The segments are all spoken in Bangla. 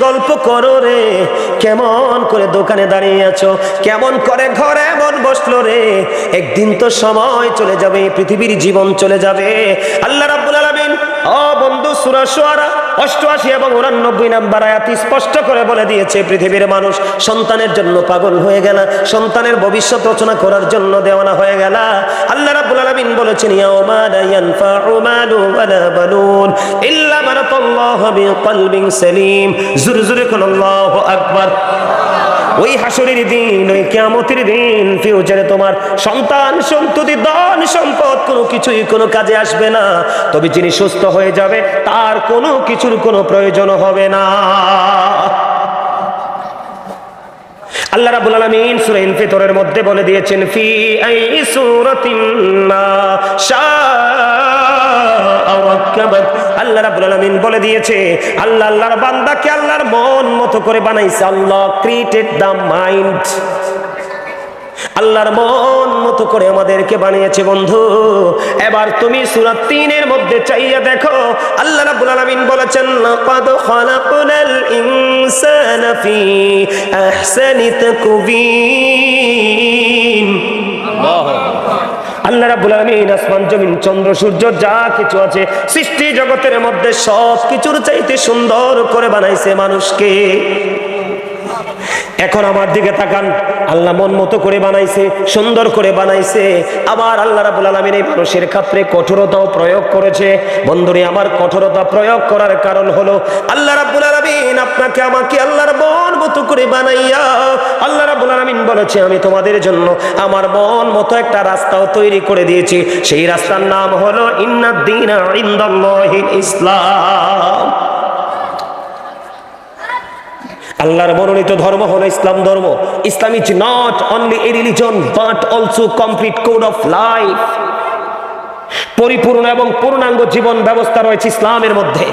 গল্প করো রে। কেমন করে দোকানে দাঁড়িয়ে আছো? কেমন করে ঘরে মন বসল রে? একদিন তো সময় চলে যাবে, পৃথিবীর জীবন চলে যাবে। আল্লাহ আলামিন ও বন্ধু, সূরা শুআরা অষ্টআশি এবং উনানব্বই নাম্বার আয়াত স্পষ্ট করে বলে দিয়েছে, পৃথিবীর মানুষ সন্তানের জন্য পাগল হয়ে গেল, সন্তানের ভবিষ্যৎ রচনা করার জন্য দেওয়ানা হয়ে গেল। আল্লাহ রাব্বুল আলামিন বলেছেন, ইয়াউমা লা ইয়ানফাউ মালু ওয়ালা বানুন ইল্লা মান আতাল্লাহু বিকলবিন সালিম। জোরে জোরে কোন আল্লাহু আকবার। ওই হাসরের দিন, ওই কিয়ামতের দিন ফিউচারে তোমার সন্তান, সন্ততি, ধন সম্পদ কোনো কিছুই কোনো কাজে আসবে না। তবে যিনি সুস্থ হয়ে যাবে, তার কোনো কিছুর কোনো প্রয়োজন হবে না। আল্লাহ রাব্বুল আলামিন সূরা ইনফিতরের মধ্যে বলে দিয়েছেন, ফি আই সূরাতিন মা শাআ রাক্কাবাত আল্লাহ রাব্বুল আলামিন বলে দিয়েছে, আল্লাহ আল্লাহর বান্দাকে আল্লাহর মন মতো করে বানাইছে। আল্লাহ ক্রিয়েটেড দ্য মাইন্ড আল্লাহর মন মতো করে আমাদেরকে বানিয়েছে বন্ধু। এবার তুমি সূরা তিনের মধ্যে চাইয়া দেখো, আল্লাহ রাব্বুল আলামিন বলেছেন, লাকাদ খালাকনাল ইনসানা ফি আহসানি তাকবীন আল্লাহ রাব্বুল আলমিন আসমান, জমিন, চন্দ্র, সূর্য যা কিছু আছে সৃষ্টি জগতের মধ্যে সব কিছুর চাইতে সুন্দর করে বানাইছে মানুষকে। এখন আমার দিকে তাকান। আল্লাহ মন মতো করে বানাইছে, সুন্দর করে বানাইছে। আবার আল্লাহ রাবুল আলমিন এই মানুষের ক্ষেত্রে কঠোরতাও প্রয়োগ করেছে। বন্ধুরে, আমার কঠোরতা প্রয়োগ করার কারণ হলো, আল্লাহ রাবুল আলমিন আপনাকে আমাকে আল্লাহর মন মতো করে বানাইয়া, আল্লাহ রাবুল আলমিন বলেছে, আমি তোমাদের জন্য আমার মন মতো একটা রাস্তাও তৈরি করে দিয়েছি। সেই রাস্তার নাম হলো, ইন্নাদ্দিন ইসলাম। আল্লাহর মনোনীত ধর্ম হলো ইসলাম ধর্ম। Islam is not only a religion but also complete code of life পরিপূর্ণ এবং পূর্ণাঙ্গ জীবন ব্যবস্থা রয়েছে ইসলামের মধ্যে।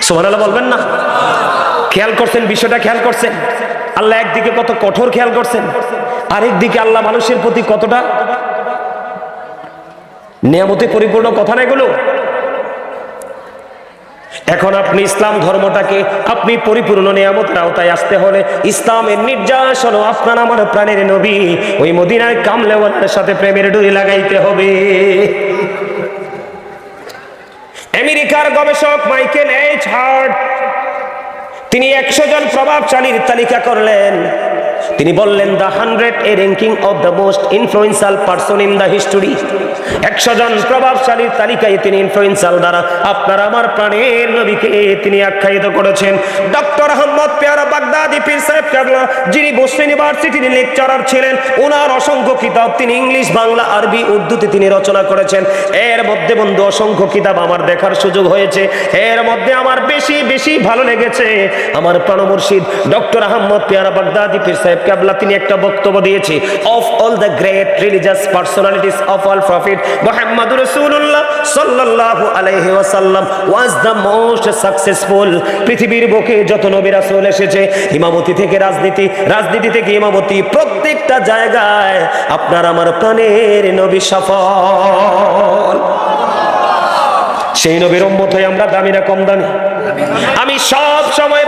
সোমানাল্লাহ বলবেন না? খেয়াল করছেন? বিষয়টা খেয়াল করছেন? আল্লাহ একদিকে কত কঠোর খেয়াল করছেন? আরেক দিকে আল্লাহ মানুষের প্রতি কতটা নিয়ামতে পরিপূর্ণ কথা না এগুলো? এখন আপনি ইসলাম ধর্মটাকে আপনি পরিপূর্ণ নিয়ামতের আওতায় আসতে হলে ইসলামের নির্যাস হলো আপনার আমার প্রাণের নবী। ওই মদিনায় কামলেওয়ালার সাথে প্রেমের ডুরি লাগাইতে হবে। আমেরিকার গবেষক মাইকেল এইচ হার্ট, তিনি একশো জন প্রভাবশালীর তালিকা করলেন। তিনি বললেন the hundred a ranking of the most influential person in the history একশো জন প্রভাবশালীর তালিকায় তিনি ইনফ্লুয়েন্সাল দ্বারা আপনার আমার প্রাণের নবীকে তিনি আখ্যায়িত করেছেন। ডক্টর আহমদ পেয়ারা বাগদাদি, পীর সাহেব কেবলা, যিনি বোস ইউনিভার্সিটির লেকচারার ছিলেন ওনার অসংখ্য কিতাব তিনি ইংলিশ, বাংলা, আরবি, উর্দুতে তিনি রচনা করেছেন। এর মধ্যে বন্ধু, অসংখ্য কিতাব আমার দেখার সুযোগ হয়েছে। এর মধ্যে আমার বেশি বেশি ভালো লেগেছে। আমার প্রাণ মুর্শিদ ডক্টর আহমদ পেয়ারা বাগদাদি, পীর সাহেব কেবলা তিনি একটা বক্তব্য দিয়েছে of all the great religious personalities of all prophet Muhammad রসুল্লাহ সাল্লাল্লাহু আলাইহি ওয়াসাল্লাম ওয়াজ দ্য মোস্ট সাকসেসফুল পৃথিবীর বুকে যত নবী রাসূল এসেছে, ইমামতি থেকে রাজনীতি রাজনীতি থেকে ইমামতি, প্রত্যেকটা জায়গায় আপনার আমার প্রাণের নবী সফল। সেই নবীর উম্মত হয়ে আমরা দামি না কম দামি? আমি সব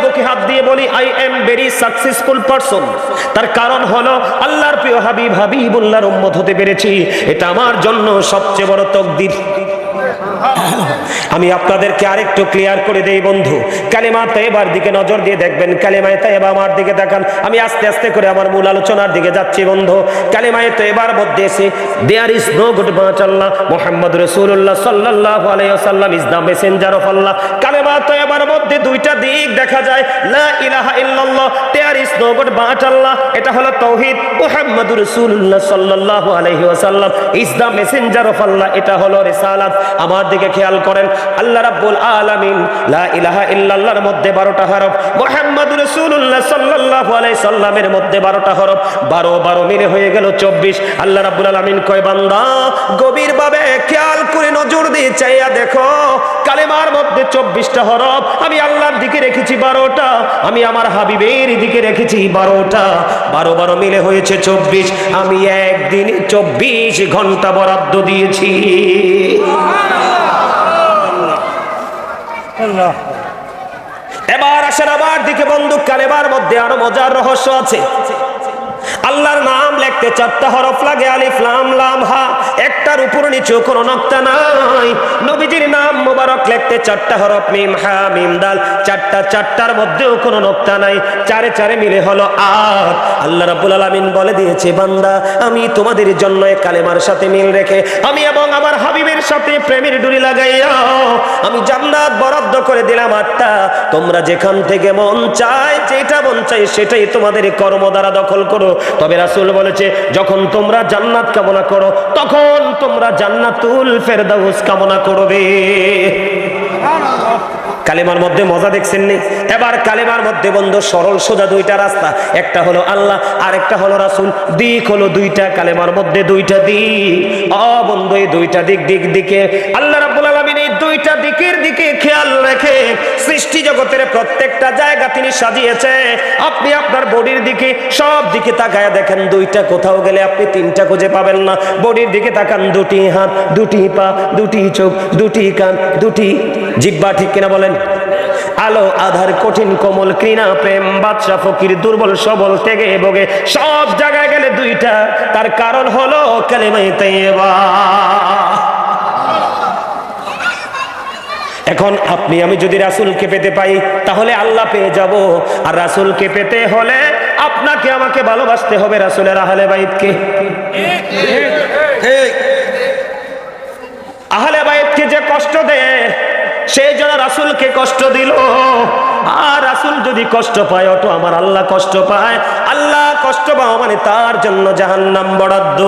বুকে হাত দিয়ে বলি I am very successful person তার কারণ হলো, আল্লাহর প্রিয় হাবিব হাবিবুল্লাহর উম্মত হতে পেরেছি। এটা আমার জন্য সবচেয়ে বড় তকদির। আমি আপনাদেরকে আরেকটু ক্লিয়ার করে দেই, বন্ধু। কালেমা তাইবার দিকে নজর দিয়ে দেখবেন, কালেমায় তাইবা আমার দিকে দেখান আমি আস্তে আস্তে করে আমার মূল আলোচনার দিকে যাচ্ছি, বন্ধু। কালেমায় তাইবার মধ্যে এসে there is no god much Allah Muhammad রসুল্লাহ সাল্লাল্লাহু আলাইহি ওয়াসাল্লাম is the messenger of Allah কালেমা তাইবার মধ্যে দুইটা দিক দেখা যায়। লা ইলাহা ইল্লাল্লাহ মাচ আল্লাহ। এটা হলো তাওহীদ মোহাম্মদ রসুল্লাহ সাল্লাল্লাহু আলাইহি ওয়াসাল্লাম। Is the messenger of Allah এটা হলো রিসালাত। আমার দিকে খেয়াল করেন। আল্লাহ রাব্বুল আলামিন, লা ইলাহা ইল্লাল্লাহর মধ্যে 12টা হরফ। মুহাম্মদ রাসূলুল্লাহ সাল্লাল্লাহু আলাইহি সাল্লামের মধ্যে 12টা হরফ। 12 12 মিলে হয়ে গেল 24 আল্লাহ রাব্বুল আলামিন কয়, বান্দা গভীর ভাবে খেয়াল করে নজর দিয়ে চাইয়া দেখো। কালেমার মধ্যে 24টা হরফ, আমি আল্লাহর দিকে রেখেছি 12টা আমি আমার হাবিবের দিকে রেখেছি 12টা 12 12 মিলে হয়েছে 24 আমি একদিন 24 ঘণ্টা বরাদ্দ দিয়েছি। এবার আসেন আবার দিকে বন্দুক কালেবার মধ্যে, আরও মজার রহস্য আছে। আল্লাহর নাম লেখতে চারটা হরফ লাগে, আলিফ, লাম লাম, হা। একটার উপর নিচেও কোনো নক্তা নাই। নবীজির নাম মোবারক লিখতে চারটা হরফ, মিম, হা, মিম, দাল, চারটা, চারটার মধ্যেও কোনো নক্তা নাই। চারে চারে মিলে হলো আর। আল্লাহ রাব্বুল আলামিন বলে দিয়েছে, বান্দা, আমি তোমাদের জন্য কালেমার সাথে মিল রেখে, আমি এবং আমার হাবিবের সাথে প্রেমের ডুরি লাগাইয়া, আমি জান্নাত বরাদ্দ করে দিলাম আটটা। তোমরা যেখান থেকে মন চায়, যেটা মন চাই সেটাই তোমাদের কর্ম দ্বারা দখল করো। তবে রাসূল বলেছে, যখন তোমরা জান্নাত কামনা করো, তখন তোমরা জান্নাতুল ফেরদাউস কামনা করবে। কালেমার মধ্যে মজা দেখছেন নি? এবার কালেমার মধ্যে বন্ধু, সরল সোজা দুইটা রাস্তা। একটা হলো আল্লাহ আর একটা হলো রাসুল। দিক হলো দুইটা, কালেমার মধ্যে দুইটা দিক। অ বন্ধু, এই দুইটা দিক দিক দিকে। আল্লাহ রাবুল দুইটা দিকের দিকে খেয়াল রেখে সৃষ্টি জগতের প্রত্যেকটা জায়গা তিনি সাজিয়েছে। আপনি আপনার বডির দিকে সব দিকে তাকায় দেখেন, দুইটা কোথাও গেলে আপনি তিনটা খুঁজে পাবেন না। বডির দিকে তাকান, দুটি হাত, দুটি পা, দুটি চোখ, দুটি কান, দুটি জিব্বা ঠিক কিনা বলেন? আলো, আধার, কঠিন কোমল কৃণা প্রেম, বাদশা, ফকির, দুর্বল, সবল, তেগে বগে সব জায়গায় গেলে দুইটা। তার কারণ হলো কালেমাই তাইয়্যিবা। এখন আপনি আমি যদি রাসূলকে পেতে পাই তাহলে আল্লাহ পেয়ে যাব। আর রাসূলকে পেতে হলে আপনাকে আমাকে ভালোবাসতে হবে রাসুলের আহলে বাইতকে। আহলে বাইতকে যে কষ্ট দেয় সেই জন্য রাসূলকে কষ্ট দিল। আর রাসুল যদি কষ্ট পায় অটো আমার আল্লাহ কষ্ট পায়। আল্লাহ কষ্ট পাওয়া মানে তার জন্য জাহান্নাম বরাদ্দ।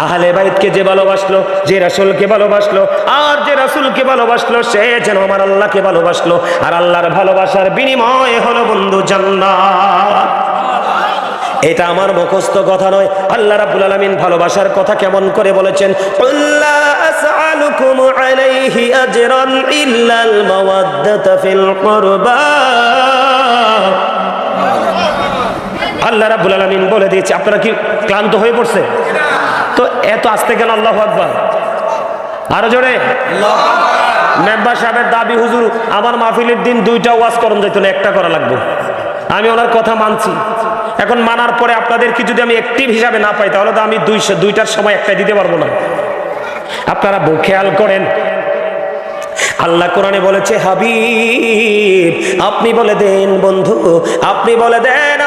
আহলে বাইতকে যে ভালোবাসলো, যে রাসূলকে ভালোবাসলো, আর যে রাসূলকে ভালোবাসলো, সে যেন আমার আল্লাহকে ভালোবাসলো। আর আল্লাহর ভালোবাসার বিনিময় হলো বন্ধু জান্নাত। এটা আমার মুখস্থ কথা নয়। আল্লাহ রাব্বুল আলামিন ভালোবাসার কথা কেমন করে বলেছেন? আলাইহি আজরান ইল্লাল মাওয়াদ্দাতা ফিল কুরবা। আল্লাহ রাব্বুল আলামিন বলে দিয়েছে, আপনারা কি ক্লান্ত হয়ে পড়ছে? তো এত আসতে গেল আল্লাহু আকবার? আরও জোরে? মেম্বার সাহেবের দাবি, হুজুর, আমার মাহফিলের দিন দুইটা ওয়াজ করণ যেত না, একটা করা লাগবে। আমি ওনার কথা মানছি। এখন মানার পরে আপনাদেরকে যদি আমি অ্যাক্টিভ হিসাবে না পাই, তাহলে তো আমি দুইশো দুইটার সময় একটা দিতে পারব না। আপনারা খেয়াল করেন। আল্লাহ কোরআনে বলেছে, হাবিব, আপনি বলে দেন বন্ধু, আপনি বলে দেন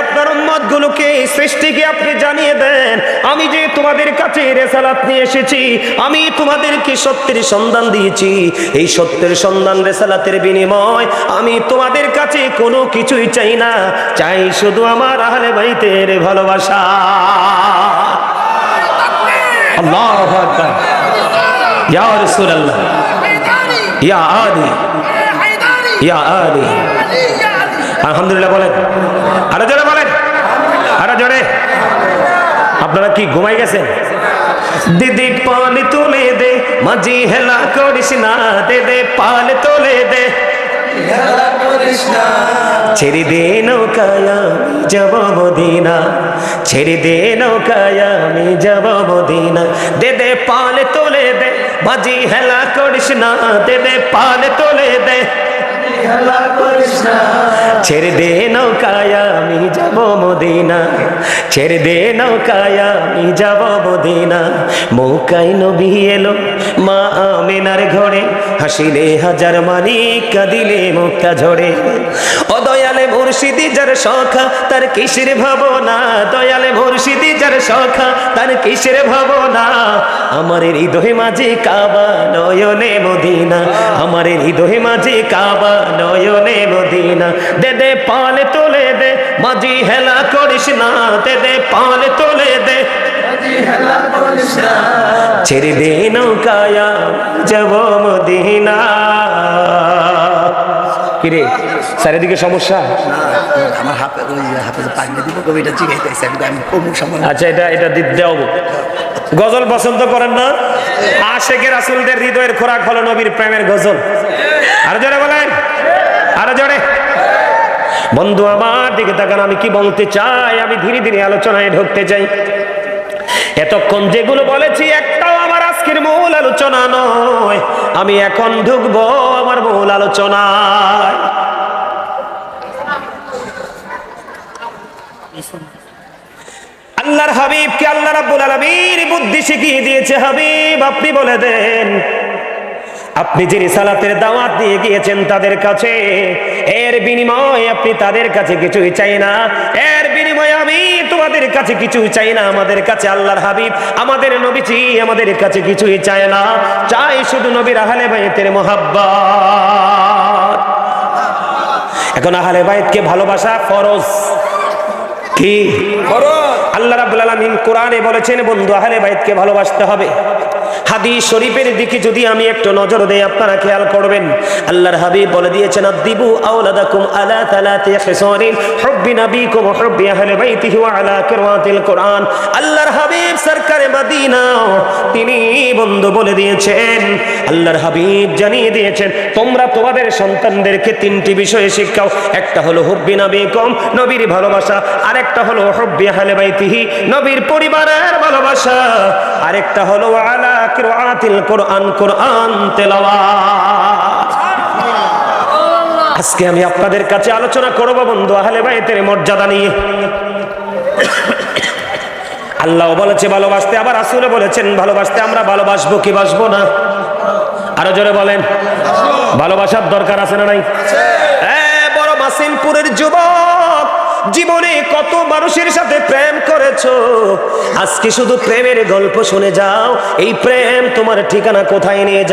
গুলোকে সৃষ্টিকে আপনি জানিয়ে দেন, আমি যে তোমাদের কাছে রেসালাত নিয়ে এসেছি, আমি তোমাদেরকে সত্যের সন্ধান দিয়েছি। এই সত্যের সন্ধান রেসালাতের বিনিময় আমি তোমাদের কাছে কোনো কিছুই চাই না, চাই শুধু আমার আহলে বাইতের ভালোবাসা। ইয়া আলহামদুলিল্লাহ বলেন। আরও জোরে বলেন। আরও জোরে। আপনারা কি ঘুমাই গেছেন? দিদি পাল তুলে দে, মাঝি হেলা করিস না দে দে পাল তুলে দে। ছেড়ে দে নৌকায় আমি যাব মদিনা, ছেড়ে দে নৌকায় আমি যাব মদিনা। দে দে পাল তোলে দে, মাঝি হেলা করিস না দে দে পাল তোলে দে। ছেড়ে দে নৌকায় আমি যাব মদিনা। ছেড়ে দে নৌকায় আমি যাব মদিনা। মৌকাই নবী এলো মা আমিনার ঘরে। হাসিলে হাজার মানি কাঁদিলে মুক্তা ঝরে। ও দয়ালে মুর্শিদি যার সখা তার কিসের ভাবনা? দয়ালে মুর্শিদি যার সখা তার কিসের ভাবনা? আমার হৃদয় মাঝে কাবা নয়নে মদিনা। আমার হৃদয় মাঝে কাবা নয়নে মদিনা। দে পাল তোলে দে মাঝি হেলা করিস না দে দে পাল তোলে দে। ছেড়ে দে নৌকায়া যাব মদিনা। কিরে চারিদিকে সমস্যা? আমার হাতে হাতে যে পাগনি দিব কবিটা জিগাইতেছে আমি আমি সময় আচ্ছা এটা এটা দেওয়া গজল পছন্দ করেন না? আশেকের আসলদের হৃদয়ের খোরাক হলো নবীর প্রেমের গজল। আর জোরে বলেন। আর জোরে। বন্ধু, আমার দিকে তাকান, আমি কি বলতে চাই? আমি ধীরে ধীরে আলোচনায় ঢুকতে চাই। এতক্ষণ যেগুলো বলেছি, একটাও আমার আজকের মূল আলোচনা নয়। আমি এখন ঢুকবো আমার মূল আলোচনায়। আল্লাহর হাবিবকে আল্লাহ রাব্বুল আলামিন বুদ্ধি শিখিয়ে দিয়েছে, হাবিব, আপনি বলে দেন আপনি যে রিসালাতের দাওয়াত দিয়ে গিয়েছেন তাদের কাছে এর বিনিময়ে আপনি তাদের কাছে কিছুই চাই না। এর বিনিময়ে আমি তোমাদের কাছে কিছুই চাই না আমাদের কাছে আল্লাহর হাবিব আমাদের নবীজি আমাদের কাছে কিছুই চায় না। চাই শুধু নবীর আহলে বাইতের মোহাব্বত। এখন আহলে বাইতকে ভালোবাসা ফরজ। কি? আল্লাহ রাব্বুল আলামিন কোরআনে বলেছেন বন্ধু আহলে বাইতকে ভালোবাসতে হবে। হাদিস শরীফের দিকে যদি আমি একটু নজর দেই, আপনারা খেয়াল করবেন। আল্লাহর হাবিব বলে দিয়েছেন আদিবু আওলাদাকুম আলা তালাতি খিসারিন, হুব্বি নবিকুম হুব্বি আহলি বাইতিহি ওয়া আলা কিরাতিল কোরআন। আল্লাহর হাবিব সরকারে মদিনা তিনি বন্ধু বলে দিয়েছেন। আল্লাহর হাবিব জানিয়ে দিয়েছেন, তোমরা তোমাদের সন্তানদেরকে তিনটি বিষয়ে শিক্ষাও একটা হলো হুব্বি নবিকুম, নবীর ভালোবাসা। আরেকটা হলো হুব্বি আহলি বাইতিহি, নবীর পরিবারের ভালোবাসা। আরেকটা হলো আলা কিরাতিল কোরআন কোরআন তেলাওয়াত। আজকে আমি আপনাদের কাছে আলোচনা করব বন্ধু আহলে বাইতের মর্যাদা নিয়ে। আল্লাহ বলেছে ভালোবাসতে আবার আসলে বলেছেন ভালোবাসতে আমরা ভালোবাসবো কি বাসবো না? আরও জোরে বলেন। ভালোবাসার দরকার আছে না নাই? বড় মাসিমপুরের যুবক। জীবনে কত মানুষের সাথে প্রেম করেছ? আজকে শুধু প্রেমের গল্প শুনে যাও। এই প্রেম তোমার ঠিকানা কোথায় নিয়ে যাও?